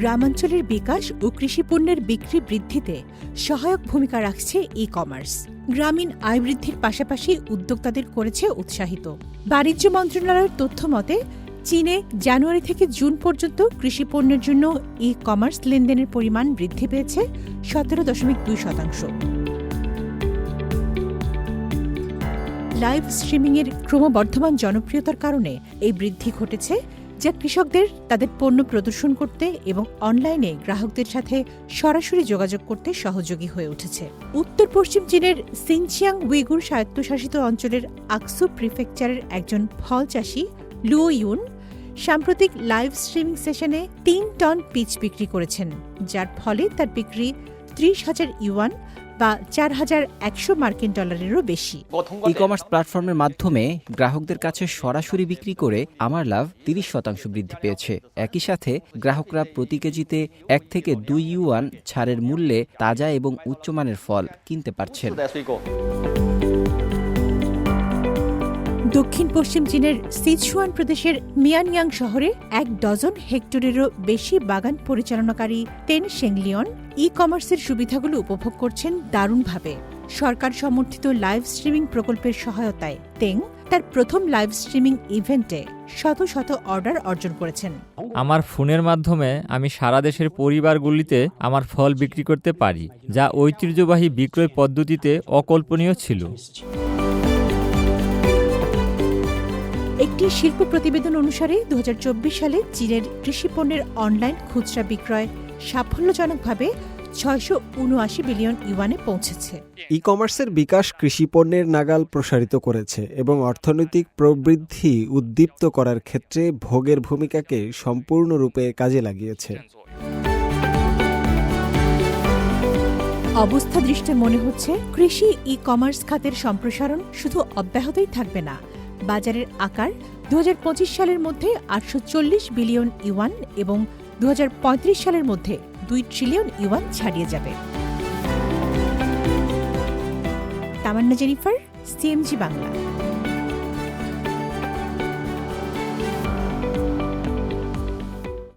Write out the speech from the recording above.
গ্রামাঞ্চলের বিকাশ ও কৃষিপণ্যের বিক্রি বৃদ্ধিতে সহায়ক ভূমিকা রাখছে ই কমার্স গ্রামীণ আয় বৃদ্ধির পাশাপাশি উদ্যোক্তাদের করেছে উৎসাহিত। বাণিজ্য মন্ত্রণালয়ের তথ্য মতে, চীনে জানুয়ারি থেকে জুন পর্যন্ত কৃষিপণ্যের জন্য ই কমার্স লেনদেনের পরিমাণ বৃদ্ধি পেয়েছে সতেরো দশমিক দুই শতাংশ। লাইভ স্ট্রিমিংয়ের ক্রমবর্ধমান জনপ্রিয়তার কারণে এই বৃদ্ধি ঘটেছে যা কৃষকদের তাদের পণ্য প্রদর্শন করতে এবং অনলাইনে গ্রাহকদের সাথে সরাসরি যোগাযোগ করতে সহযোগী হয়ে উঠেছে। উত্তর পশ্চিম চীনের সিনচিয়াং উইগুর স্বায়ত্তশাসিত অঞ্চলের আকসু প্রিফেকচারের একজন ফল চাষী, লুও ইউন, সাম্প্রতিক লাইভ স্ট্রিমিং সেশনে তিন টন পিচ বিক্রি করেছেন, যার ফলে তার বিক্রি ত্রিশ হাজার ইউয়ান বা চার হাজার একশো মার্কিন ডলারেরও বেশি। ই কমার্স প্ল্যাটফর্মের মাধ্যমে গ্রাহকদের কাছে সরাসরি বিক্রি করে আমার লাভ তিরিশ শতাংশ বৃদ্ধি পেয়েছে। একই সাথে গ্রাহকরা প্রতি কেজিতে এক থেকে দুই ইউয়ান ছাড়ের মূল্যে তাজা এবং উচ্চমানের ফল কিনতে পারছেন। দক্ষিণ পশ্চিম চীনের সিচুয়ান প্রদেশের মিয়ানইয়াং শহরে এক ডজন হেক্টরেরও বেশি বাগান পরিচালনাকারী তেন শেংলিয়ন ই কমার্সের সুবিধাগুলো উপভোগ করছেন দারুণভাবে। সরকার সমর্থিত লাইভ স্ট্রিমিং প্রকল্পের সহায়তায় তেং তার প্রথম লাইভ স্ট্রিমিং ইভেন্টে শত শত অর্ডার অর্জন করেছেন। আমার ফোনের মাধ্যমে আমি সারা দেশের পরিবারগুলিতে আমার ফল বিক্রি করতে পারি, যা ঐতিহ্যবাহী বিক্রয় পদ্ধতিতে অকল্পনীয় ছিল। একটি শিল্প প্রতিবেদন অনুসারে দু হাজার চব্বিশ সালে চীনের কৃষিপণ্যের অনলাইন খুচরা বিক্রয় সাফল্যজনকভাবে ছয়শো উনআশি বিলিয়ন ইউয়ানে পৌঁছেছে। ই কমার্সের বিকাশ কৃষিপণ্যের নাগাল প্রসারিত করেছে এবং অর্থনৈতিক প্রবৃদ্ধি উদ্দীপ্ত করার ক্ষেত্রে ভোগের ভূমিকাকে সম্পূর্ণরূপে কাজে লাগিয়েছে। অবস্থা দৃষ্টে মনে হচ্ছে কৃষি ই কমার্স খাতের সম্প্রসারণ শুধু অব্যাহতই থাকবে না বাজারের আকার দু হাজার পঁচিশ সালের মধ্যে আটশো চল্লিশ বিলিয়ন ইউয়ান এবং দু হাজার পঁয়ত্রিশ সালের মধ্যে দুই ট্রিলিয়ন ইউয়ান ছাড়িয়ে যাবে। Tamanna Jennifer, CMG Bangla.